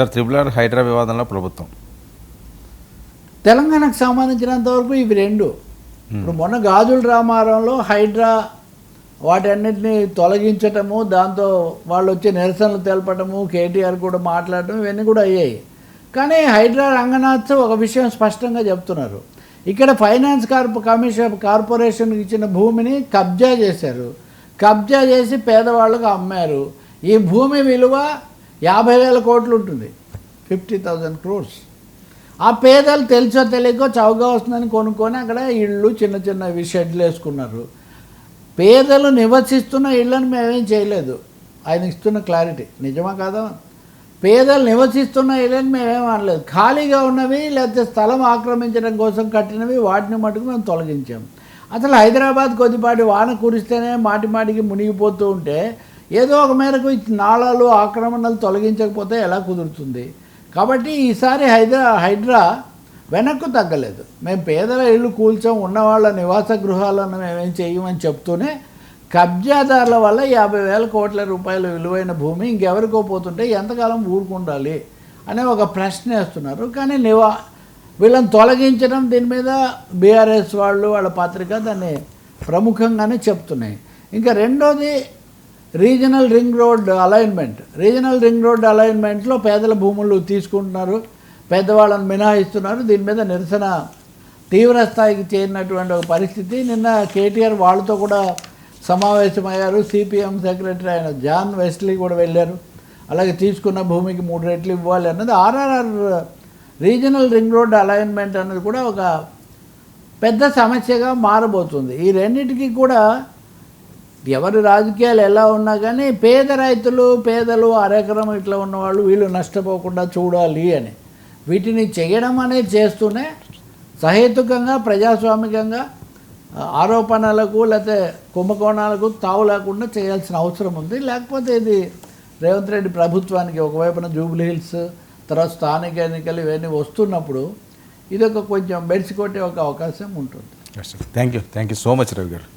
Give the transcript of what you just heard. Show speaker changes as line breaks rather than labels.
Sir triple R Hydraa వివాదంలో ప్రభుత్వం.
తెలంగాణకు సంబంధించినంత వరకు ఇవి రెండు. ఇప్పుడు మొన్న గాజుల రామారంలో హైడ్రా వాటన్నిటిని తొలగించటము దాంతో వాళ్ళు వచ్చి నిరసనలు తెలపటము కేటీఆర్ కూడా మాట్లాడటం ఇవన్నీ కూడా అయ్యాయి. కానీ హైడ్రా రంగనాథ్ ఒక విషయం స్పష్టంగా చెప్తున్నారు. ఇక్కడ ఫైనాన్స్ కార్ప కమిషన్ కార్పొరేషన్కి ఇచ్చిన భూమిని కబ్జా చేశారు. కబ్జా చేసి పేదవాళ్ళకు అమ్మారు. ఈ భూమి విలువ యాభై వేల కోట్లు ఉంటుంది. Fifty thousand crores. ఆ పేదలు తెలుసో తెలియకో చౌకగా వస్తుందని కొనుక్కొని అక్కడ ఇళ్ళు చిన్న చిన్నవి షెడ్లు వేసుకున్నారు. పేదలు నివసిస్తున్న ఇళ్ళని మేమేం చేయలేదు. ఆయన ఇస్తున్న క్లారిటీ. నిజమా కాదా? పేదలు నివసిస్తున్న ఇళ్ళని మేమేం అనలేదు. ఖాళీగా ఉన్నవి లేకపోతే స్థలం ఆక్రమించడం కోసం కట్టినవి వాటిని మటుకు మేము తొలగించాం. అసలు హైదరాబాద్ కొద్దిపాటి వాన కురిస్తేనే మాటి మాటికి మునిగిపోతూ ఉంటే ఏదో ఒక మేరకు నాళాలు ఆక్రమణలు తొలగించకపోతే ఎలా కుదురుతుంది? కాబట్టి ఈసారి హైదరా హైడ్రా వెనక్కు తగ్గలేదు. మేము పేదల ఇళ్ళు కూల్చాం ఉన్నవాళ్ళ నివాస గృహాలను మేమేం చేయమని చెప్తూనే కబ్జాదారుల వల్ల యాభై వేల కోట్ల రూపాయల విలువైన భూమి ఇంకెవరికో పోతుంటే ఎంతకాలం ఊరుకుండాలి అనే ఒక ప్రశ్న వేస్తున్నారు. కానీ నివా వీళ్ళని తొలగించడం దీని మీద బీఆర్ఎస్ వాళ్ళు వాళ్ళ పత్రిక దాన్ని ప్రముఖంగానే చెప్తున్నాయి. ఇంకా రెండోది regional ring road alignment. Regional ring road అలైన్మెంట్లో పేదల భూములు తీసుకుంటున్నారు. పెద్దవాళ్ళని మినహాయిస్తున్నారు. దీని మీద నిరసన తీవ్ర స్థాయికి చేరినటువంటి ఒక పరిస్థితి. నిన్న కేటీఆర్ వాళ్ళతో కూడా సమావేశమయ్యారు. సిపిఎం సెక్రటరీ ఆయన జాన్ వెస్లీ కూడా వెళ్ళారు. అలాగే తీసుకున్న భూమికి మూడు రెట్లు ఇవ్వాలి అన్నది RRR regional ring road alignment అన్నది కూడా ఒక పెద్ద సమస్యగా మారబోతుంది. ఈ రెండింటికి కూడా ఎవరి రాజకీయాలు ఎలా ఉన్నా కానీ పేద రైతులు పేదలు అరెకరం ఇట్లా ఉన్నవాళ్ళు వీళ్ళు నష్టపోకుండా చూడాలి అని. వీటిని చేయడం అనేది చేస్తూనే సహేతుకంగా ప్రజాస్వామికంగా ఆరోపణలకు లేకపోతే కుంభకోణాలకు తావు లేకుండా చేయాల్సిన అవసరం ఉంది. లేకపోతే ఇది రేవంత్ రెడ్డి ప్రభుత్వానికి ఒకవైపున జూబ్లీ హిల్స్ తర్వాత స్థానిక ఎన్నికలు ఇవన్నీ వస్తున్నప్పుడు ఇది ఒక కొంచెం బెడిసి కొట్టే ఒక అవకాశం ఉంటుంది.
Thank you thank you so much Ravi garu.